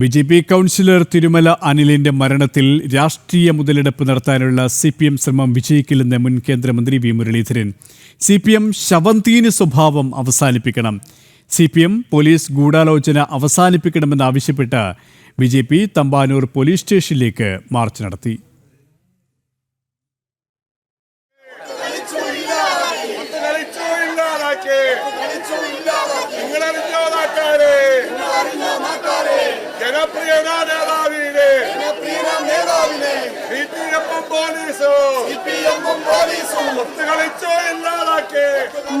B J P councillor Thirumala അനിലിന്റെ മരണത്തിൽ രാഷ്ട്രീയ മുതലെടുപ്പ് നടത്താനുള്ള സി പി എം ശ്രമം വിജയിക്കില്ലെന്ന് മുൻ കേന്ദ്രമന്ത്രി V Muraleedharan. C P M ശവന്തീന് സ്വഭാവം അവസാനിപ്പിക്കണം. സി പി എം പോലീസ് ഗൂഢാലോചന അവസാനിപ്പിക്കണമെന്നാവശ്യപ്പെട്ട് B J P Thampanoor police സ്റ്റേഷനിലേക്ക് മാർച്ച് നടത്തി. ഒത്ത്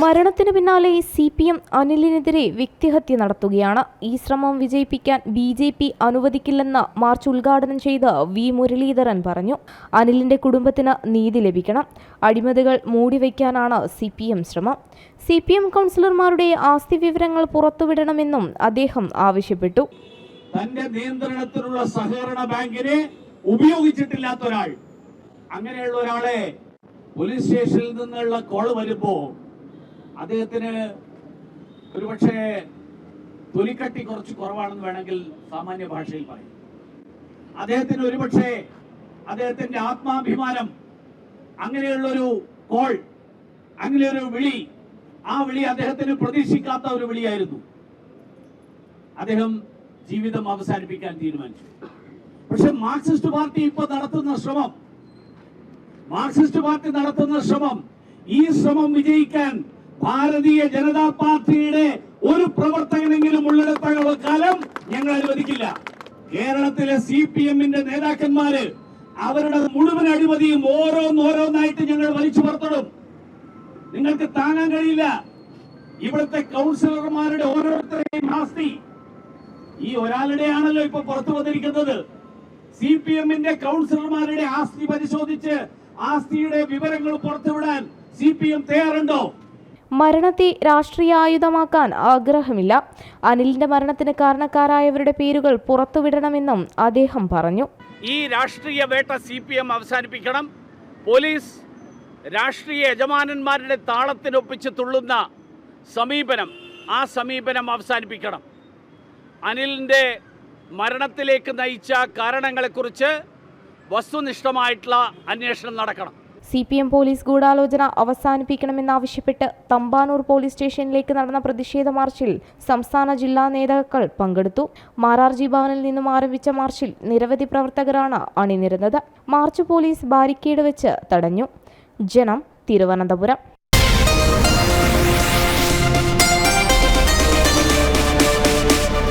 മരണത്തിന് പിന്നാലെ സി പി എം അനിലിനെതിരെ വ്യക്തിഹത്യ നടത്തുകയാണ്. ഈ ശ്രമം വിജയിപ്പിക്കാൻ ബി ജെ പി അനുവദിക്കില്ലെന്ന് മാർച്ച് ഉദ്ഘാടനം ചെയ്ത് വി മുരളീധരൻ പറഞ്ഞു. അനിലിന്റെ കുടുംബത്തിന് നീതി ലഭിക്കണം. അഴിമതികൾ മൂടിവെക്കാനാണ് സി പി എം ശ്രമം. സി പി എം കൗൺസിലർമാരുടെ ആസ്തി വിവരങ്ങൾ പുറത്തുവിടണമെന്നും അദ്ദേഹം ആവശ്യപ്പെട്ടു. തന്റെ നിയന്ത്രണത്തിലുള്ള സഹകരണ ബാങ്കിനെ ഉപയോഗിച്ചിട്ടില്ലാത്ത ഒരാൾ. അങ്ങനെയുള്ള ഒരാളെ പോലീസ് സ്റ്റേഷനിൽ നിന്നുള്ള കോൾ വരുമ്പോൾ അദ്ദേഹത്തിന് ഒരുപക്ഷെ തൊലിക്കട്ടി കുറച്ച് കുറവാണെന്ന് വേണമെങ്കിൽ സാമാന്യ ഭാഷയിൽ പറയും. അദ്ദേഹത്തിന് ഒരുപക്ഷെ അദ്ദേഹത്തിന്റെ ആത്മാഭിമാനം അങ്ങനെയുള്ളൊരു കോൾ അങ്ങനെയൊരു വിളി ആ വിളി അദ്ദേഹത്തിന് പ്രതീക്ഷിക്കാത്ത ഒരു വിളിയായിരുന്നു. അദ്ദേഹം ജീവിതം അവസാനിപ്പിക്കാൻ തീരുമാനിച്ചു. പക്ഷെ മാർക്സിസ്റ്റ് പാർട്ടി ഇപ്പോൾ നടത്തുന്ന ശ്രമം മാർക്സിസ്റ്റ് പാർട്ടി നടത്തുന്ന ശ്രമം ഈ ശ്രമം വിജയിക്കാൻ ഭാരതീയ ജനതാ പാർട്ടിയുടെ ഒരു പ്രവർത്തകനെങ്കിലും ഉള്ളിടത്തോളം കാലം ഞങ്ങൾ അനുവദിക്കില്ല. കേരളത്തിലെ സി പി എമ്മിന്റെ നേതാക്കന്മാര് അവരുടെ മുഴുവൻ അഴിമതിയും ഓരോന്നോരോന്നായിട്ട് ഞങ്ങൾ വലിച്ചു പുറത്തിടും നിങ്ങൾക്ക് താങ്ങാൻ കഴിയില്ല. ഇവിടുത്തെ കൗൺസിലർമാരുടെ ഓരോരുത്തരുടെയും ആസ്തി. ഈ ഒരാളുടെയാണല്ലോ ഇപ്പൊ പുറത്തു വന്നിരിക്കുന്നത്. സി പി എമ്മിന്റെ കൗൺസിലർമാരുടെ ആസ്തി പരിശോധിച്ച് ആസ്തിയുടെ വിവരങ്ങൾ പുറത്തുവിടാൻ സി പി എം തയ്യാറുണ്ടോ? മരണത്തെ രാഷ്ട്രീയ ആയുധമാക്കാൻ ആഗ്രഹമില്ല. അനിലിന്റെ മരണത്തിന് കാരണക്കാരായവരുടെ പേരുകൾ പുറത്തുവിടണമെന്നും അദ്ദേഹം പറഞ്ഞു. ഈ രാഷ്ട്രീയ വേട്ട സി പി എം അവസാനിപ്പിക്കണം. പോലീസ് രാഷ്ട്രീയ യജമാനന്മാരുടെ താളത്തിനൊപ്പിച്ച് തുള്ളുന്ന സമീപനം ആ സമീപനം അവസാനിപ്പിക്കണം. അനിലിന്റെ മരണത്തിലേക്ക് നയിച്ച കാരണങ്ങളെക്കുറിച്ച് വസ്തുനിഷ്ഠമായിട്ടുള്ള അന്വേഷണം നടക്കണം. സി പി എം പോലീസ് ഗൂഢാലോചന അവസാനിപ്പിക്കണമെന്നാവശ്യപ്പെട്ട് തമ്പാനൂർ പോലീസ് സ്റ്റേഷനിലേക്ക് നടന്ന പ്രതിഷേധ മാർച്ചിൽ സംസ്ഥാന ജില്ലാ നേതാക്കൾ പങ്കെടുത്തു. മാരാർജി ഭവനിൽ നിന്നും ആരംഭിച്ച മാർച്ചിൽ നിരവധി പ്രവർത്തകരാണ് അണിനിരുന്നത്. മാർച്ച് പോലീസ് ബാരിക്കേഡ് വെച്ച് തടഞ്ഞു. ജനം തിരുവനന്തപുരം.